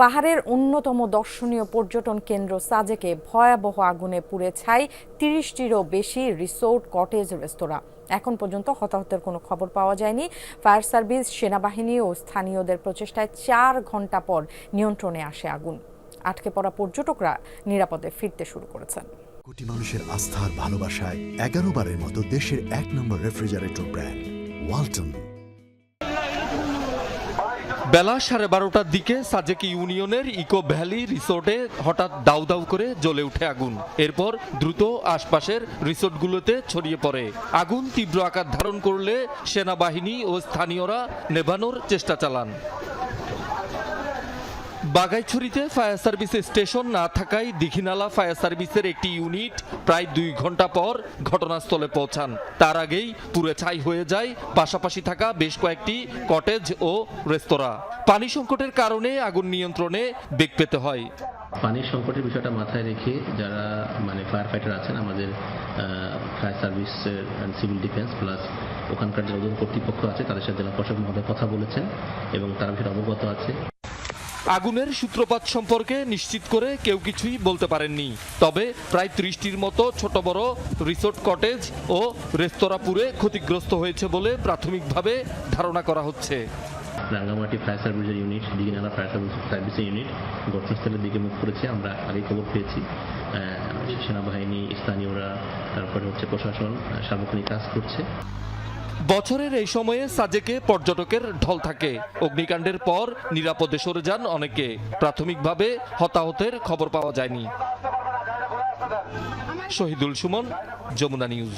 পাহাড়ের অন্যতম দর্শনীয় পর্যটন কেন্দ্র সাজেকে ভয়াবহ আগুনে পুড়ে ছাই তিরিশটিরও বেশি রিসোর্ট, কটেজ, রেস্তোরাঁ। এখন পর্যন্ত হতাহতের কোনো খবর পাওয়া যায়নি। ফায়ার সার্ভিস, সেনাবাহিনী ও স্থানীয়দের প্রচেষ্টায় চার ঘণ্টা পর নিয়ন্ত্রণে আসে আগুন। আটকে পড়া পর্যটকরা নিরাপদে ফিরতে শুরু করেছেন। কোটি মানুষের আস্থার ভালোবাসায় এগারো বারের মতো দেশের এক নম্বর রেফ্রিজারেটর ব্র্যান্ড, ওয়ালটন। বেলা সাড়ে বারোটার দিকে সাজেকি ইউনিয়নের ইকো ভ্যালি রিসোর্টে হঠাৎ দাউ দাউ করে জ্বলে উঠে আগুন। এরপর দ্রুত আশপাশের রিসোর্টগুলোতে ছড়িয়ে পড়ে। আগুন তীব্র আকার ধারণ করলে সেনাবাহিনী ও স্থানীয়রা নেভানোর চেষ্টা চালান। বাগাইছড়িতে ফায়ার সার্ভিস স্টেশন না থাকায় দীঘিনালা ফায়ার সার্ভিসের একটি ইউনিট প্রায় দুই ঘণ্টা পর ঘটনাস্থলে পৌঁছান। তার আগেই পুরে ছাই হয়ে যায়, পাশাপাশি থাকা বেশ কয়েকটি কটেজ ও রেস্তোরাঁ। পানি সংকটের কারণে আগুন নিয়ন্ত্রণে বেগ পেতে হয়। পানির সংকটের বিষয়টা মাথায় রেখে যারা মানে ফায়ার ফাইটার আছেন, আমাদের ফায়ার সার্ভিসের সিভিল ডিফেন্স প্লাস ওখানকার যে কর্তৃপক্ষ আছে, তাদের সাথে জেলা প্রশাসক মহোদয় কথা বলেছেন এবং তারা বিষয়টা অবগত আছে। আগুনের সূত্রপাত সম্পর্কে নিশ্চিত করে কেউ কিছুই বলতে পারেননি। তবে প্রায় ত্রিশটির মতো ছোট বড় রিসোর্ট কটেজ ও রেস্তোরাঁ পুড়ে ক্ষতিগ্রস্ত হয়েছে বলে প্রাথমিকভাবে ধারণা করা হচ্ছে। রাঙ্গামাটি ফায়ার সার্ভিসের ইউনিট দিঘিনালা ফায়ার সার্ভিস সার্ভিসের ইউনিট, ঘটনাস্থলের দিকে মুখ করেছে। আমরা আগে খবর পেয়েছি। সেনাবাহিনী, স্থানীয়রা, তারপরে হচ্ছে প্রশাসন, সার্বক্ষণিক কাজ করছে। বছরের এই সময়ে সাজেকে পর্যটকের ঢল থাকে। অগ্নিকাণ্ডের পর নিরাপদে সরে যান অনেকে। প্রাথমিকভাবে হতাহতের খবর পাওয়া যায়নি। শহীদুল সুমন, যমুনা নিউজ।